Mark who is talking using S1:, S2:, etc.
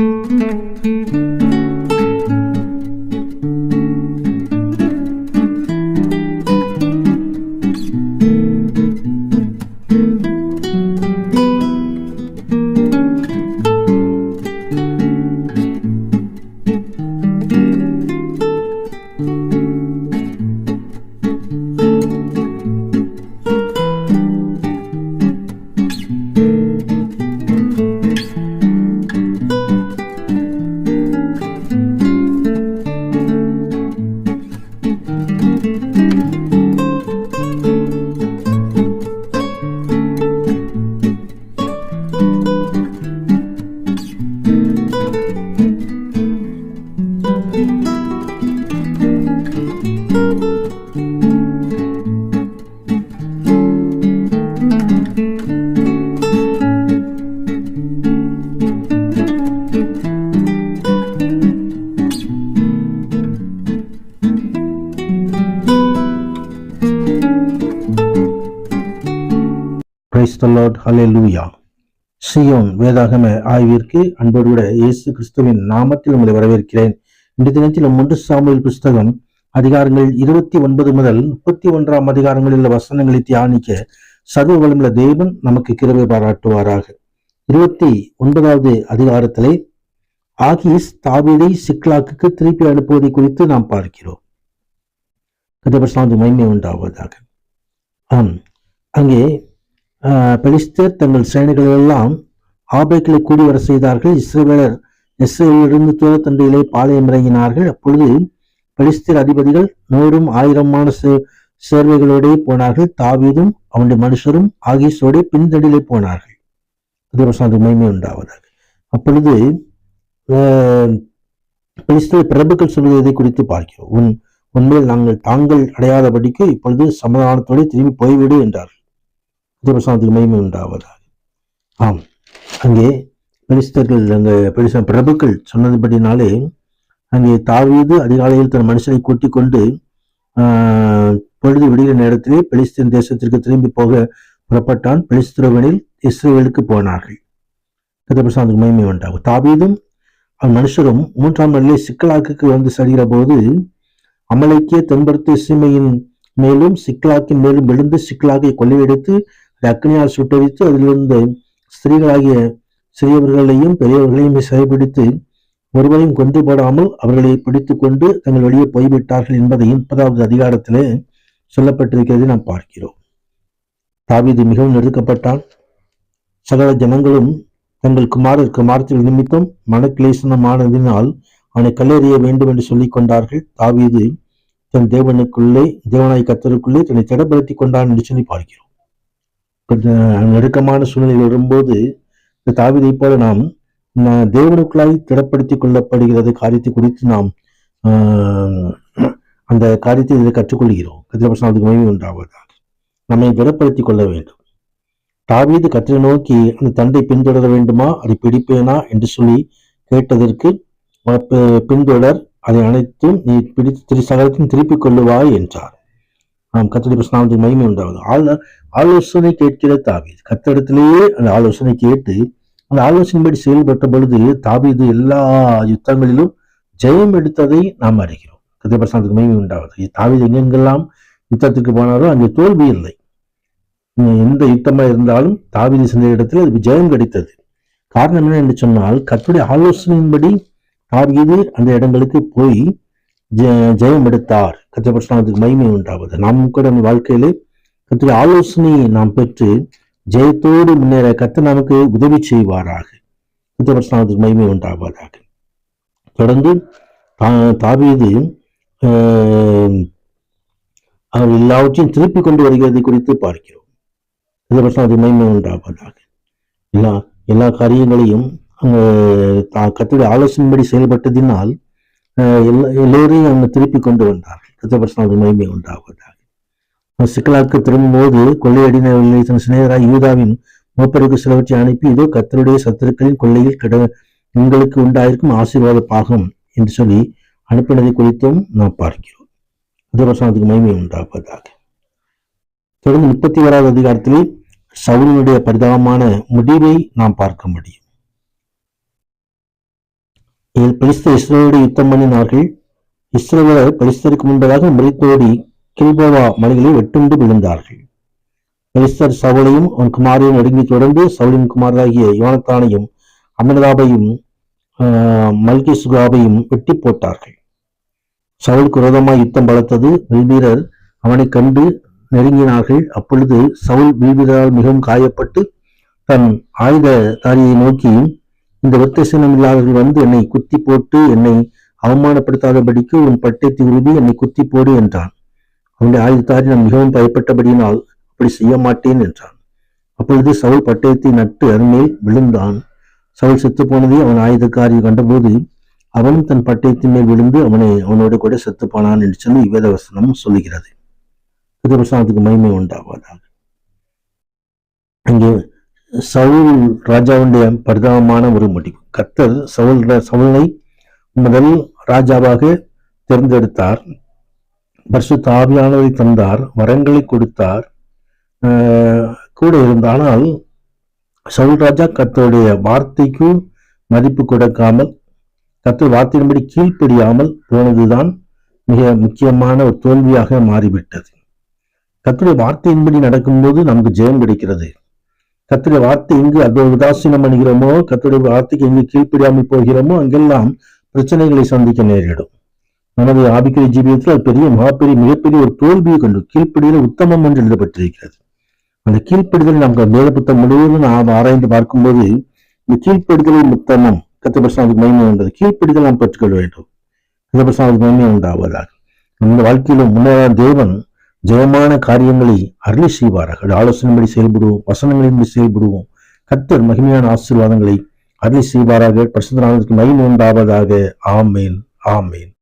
S1: う。பிரைஸ் த Lord ஹலே லூயா Zion வேதாகம ஆய்விற்கு அன்போடு கூட இயேசு கிறிஸ்துவின் நாமத்தில் உங்களை வரவேற்கிறேன். இந்த தினத்தில் ஒன்று சாமுவேல் புஸ்தகம் அதிகாரங்கள் இருபத்தி ஒன்பது முதல் முப்பத்தி ஒன்றாம் அதிகாரங்களில் உள்ள வசனங்களை தியானிக்க சர்வ வளமுள்ள தேவன் நமக்கு கிருவை பாராட்டுவாராக. இருபத்தி ஒன்பதாவது அதிகாரத்திலே ஆகிஸ் தாவிதை சிக்லாக்கு திருப்பி அனுப்புவதை குறித்து நாம் பார்க்கிறோம். கதபசாந்து மகிமை உண்டாவதாக. ஆம் அங்கே பெலிஸ்தர் தங்கள் சேனைகள் எல்லாம் ஆபேக்களை கூடி வர செய்தார்கள் இஸ்ரேலர் இஸ்ரேலிலிருந்து தூரத்தண்டையிலே பாளையம் இறங்கினார்கள். அப்பொழுது பெலிஸ்தர் அதிபதிகள் நூறும் ஆயிரமான சே- சேர்வைகளோடே போனார்கள். தாவீதும் அவனுடைய மனுஷரும் ஆகீஸோடே பின்தடியிலே போனார்கள். அது மகிமை உண்டாவதாக. அப்பொழுது ஆஹ், பெலிஸ்தர் பிரபுக்கள் சொல்வதை குறித்து பார்க்கிறோம். உன் உண்மையில் நாங்கள் தாங்கள் அடையாதபடிக்கு இப்பொழுது சமாதானத்தோடு திரும்பி போய்விடு என்றார்கள். தேவசானத்துக்கு மகிமை உண்டாவதாக ஆம். அங்கே பெலிஸ்தர்கள் அங்கே பெலிச பிரபுக்கள் சொன்னதுபடினாலே அங்கே தாவீது அதிகாலையில் தன் மனுஷனை கூட்டிக் கொண்டு பொழுது விடுகிற நேரத்திலே பெலிஸ்தீன் தேசத்திற்கு திரும்பி போக புறப்பட்டான். பெலிஸ்திரவனில் இஸ்ரேலுக்கு போனார்கள். கதபிரசாந்துக்கு மகிமை உண்டாகும். தாவீதும் அவன் மனுஷரும் மூன்றாம் நாளிலே சிக்கலாக்குக்கு வந்து செல்கிற போது அமலைக்கிய தென்படுத்த சீமையின் மேலும் சிக்கலாக்கின் மேலும் விழுந்து சிக்கலாக்கை கொள்ளையடித்து அக்னியால் சுட்டரித்து அதிலிருந்து ஸ்திரீகளாகிய சிறியவர்களையும் பெரியவர்களையும் சிறைபிடித்து ஒருவரையும் கொண்டு போடாமல் அவர்களை பிடித்து கொண்டு தங்கள் வெளியே போய்விட்டார்கள் என்பதை முப்பதாவது அதிகாரத்திலே சொல்லப்பட்டிருக்கிறது நாம் பார்க்கிறோம். தாவிது மிகவும் நெருக்கப்பட்டான். சகல ஜனங்களும் தங்கள் குமாரர் குமாரத்தில் நிமித்தம் மனக்கிளேசனமானதினால் அவனை கல்லெறிய வேண்டும் என்று சொல்லிக் கொண்டார்கள். தாவீது தன் தேவனுக்குள்ளே தேவனாய் கத்தருக்குள்ளே தன்னை திடப்படுத்தி கொண்டான் என்று சொல்லி பார்க்கிறோம். கொஞ்சம் நெருக்கமான சூழ்நிலை வரும்போது இந்த தாவிதை போல நாம் தேவனுக்குள்ளாய் திடப்படுத்திக் கொள்ளப்படுகிறது காரியத்தை குறித்து நாம் ஆஹ், அந்த காரியத்தை இதில் கற்றுக்கொள்கிறோம். கத்திரபட்சம் அதுக்கு மகிமை உண்டாவதாக நம்மை திடப்படுத்திக் கொள்ள வேண்டும். தாவீது கத்திரை நோக்கி அந்த தண்டை பின்தொடர வேண்டுமா? அதை பிடிப்பேனா? என்று சொல்லி கேட்டதற்கு பின்தொடர். அதை அனைத்தும் நீ பிடித்து திரு சகலத்தையும் திருப்பிக் கொள்ளுவாய் என்றார். நாம் கத்தடி பிரசனாவதுக்கு மகிமை உண்டாவது ஆள ஆலோசனை கேட்கிற தாவீது. கத்தடத்திலேயே அந்த ஆலோசனை கேட்டு அந்த ஆலோசனைப்படி செயல்பட்ட பொழுது தாவீது எல்லா யுத்தங்களிலும் ஜெயம் எடுத்ததை நாம் அறிகிறோம். கத்திர பிரசனத்துக்கு மகிமை உண்டாவது தாவீது எங்கெங்கெல்லாம் யுத்தத்துக்கு போனாரோ அங்கே தோல்வி இல்லை. எந்த யுத்தமா இருந்தாலும் தாவீது சென்ற இடத்துல அது ஜெயம் கிடைத்தது. காரணம் என்ன என்று சொன்னால் கத்துடைய ஆலோசனையின்படி தாவீது அந்த இடங்களுக்கு போய் ஜெயம் எடுத்தார். கத்திரபட்சணத்துக்கு மகிமை உண்டாவது நாம் கூட நம்ம வாழ்க்கையிலே கத்துடைய ஆலோசனையை நாம் பெற்று ஜெயத்தோடு முன்னேற கத்து நமக்கு உதவி செய்வாராக. கத்திரபட்சணத்துக்கு மகிமை உண்டாவதாக. தொடர்ந்து தாவியது தாவீது ஆஹ், அவர் எல்லாவற்றையும் திருப்பி கொண்டு வருகிறது குறித்து பார்க்கிறோம். கத்திரபட்சணத்துக்கு மகிமை உண்டாவதாக. எல்லா எல்லா காரியங்களையும் அஹ், தா- கர்த்தருடைய ஆலோசனைப்படி செயல்பட்டதினால் எல்லோரையும் அவங்க திருப்பி கொண்டு வந்தார்கள். கத்தபர்சனாவது மகிமை உண்டாவதாக. சிக்கலாக்கு திரும்பும்போது கொள்ளையடினவர்களை தன் சிநேகராய் யூதாவின் மூப்பருக்கு சிலவற்றை அனுப்பி இதோ கத்தருடைய சத்துருக்களின் கொள்ளையில் கிட உங்களுக்கு உண்டாயிருக்கும் ஆசீர்வாத பாகம் என்று சொல்லி அனுப்பினதை குறித்தும் நாம் பார்க்கிறோம். கத்தபர்சனத்துக்கு மகிமை உண்டாவதாக. தொடர்ந்து முப்பத்தி ஓராவது அதிகாரத்திலே சவுலினுடைய பரிதாபமான முடிவை நாம் பார்க்க முடியும். இதில் பெலிஸ்தர் இஸ்ரேலோடு யுத்தம் பண்ணினார்கள். இஸ்ரேலர் பெலிஸ்தருக்கு முன்பதாக முறைத்தோடி கில்போவா மலைகளில் வெட்டுண்டு விழுந்தார்கள். பெலிஸ்தர் சவுளையும் அவன் குமாரையும் நெருங்கி தொடர்ந்து சவுளின் குமாராகிய யோனத்தானையும் அமிர்தாபையும் மல்கிசுகாவையும் வெட்டி போட்டார்கள். சவுலுக்கு விரோதமாய் யுத்தம் பலத்தது. வில்வீரர் அவனை கண்டு நெருங்கினார்கள். அப்பொழுது சவுல் வில்வீரரால் மிகவும் காயப்பட்டு தன் ஆயுத தாரியை நோக்கி இந்த விருத்தசனம் இல்லாதவர்கள் வந்து என்னை குத்தி போட்டு என்னை அவமானப்படுத்தாதபடிக்கு உன் பட்டயத்தை உருவி என்னை குத்தி போடு என்றான். அவனுடைய ஆயுதத்தாரி நான் மிகவும் பயப்பட்டபடியினால் அப்படி செய்ய மாட்டேன் என்றான். அப்பொழுது சவுல் பட்டயத்தை நட்டு அருமேல் விழுந்தான். சவுல் செத்து போனதை அவன் ஆயுதக்காரியை கண்டபோது அவன் தன் பட்டயத்தின் மேல் விழுந்து அவனை அவனோடு கூட செத்து போனான் என்று சொல்லி வேதவசனம் சொல்லுகிறது. அதுக்கு மகிமை உண்டாவதாக. இங்கே சவுல் ராஜாவுடைய பரிதாபமான ஒரு முடிவு. கத்தர் சவுல் சவுலை முதல் ராஜாவாக தேர்ந்தெடுத்தார். பரிசுத்த ஆவியானவரை தந்தார் வரங்களை கொடுத்தார். கூட இருந்தானால் சவுல் ராஜா கத்தருடைய வார்த்தைக்கு மதிப்பு கொடுக்காமல் கத்து வார்த்தையின்படி கீழ்ப்படியாமல் போனதுதான் மிக முக்கியமான ஒரு தோல்வியாக மாறிவிட்டது. கத்துடைய வார்த்தையின்படி நடக்கும்போது நமக்கு ஜெயம் கிடைக்கிறது. கத்துடைய வார்த்தை எங்கு அதோ உதாசீனம் அணுகிறோமோ கத்துடைய வார்த்தைக்கு எங்கு கீழ்ப்படியாமல் போகிறோமோ அங்கெல்லாம் பிரச்சனைகளை சந்திக்க நேரிடும். நமது ஆபிக்கிற ஜீவியத்தில் அது பெரிய மகப்பெரிய மிகப்பெரிய ஒரு தோல்வியை கொண்டு கீழ்ப்படியில் உத்தமம் என்று எழுதப்பட்டிருக்கிறது. அந்த கீழ்ப்படுதல் நாம் மேல புத்தம் முழுவதும் நாம் ஆராய்ந்து பார்க்கும்போது இந்த கீழ்ப்படுதலின் உத்தமம் கத்தபிரசாதுக்கு மகிமை உண்டது கீழ்ப்படிதல் நாம் பெற்றுக்கொள்ள வேண்டும். கத்தபிரசாதுக்கு மகிமை உண்டாவதாக. இந்த வாழ்க்கையிலும் முன்னேற தேவன் ஜெயமான காரியங்களை அருளி செய்வார்கள். ஆலோசனைபடி செயல்படுவோம் வசனங்களின்படி செயல்படுவோம். கத்தர் மகிமையான ஆசீர்வாதங்களை அருளி செய்வாராக. பசந்த நாளுக்கு மயில் உண்டாவதாக. ஆமேன். ஆமேன்.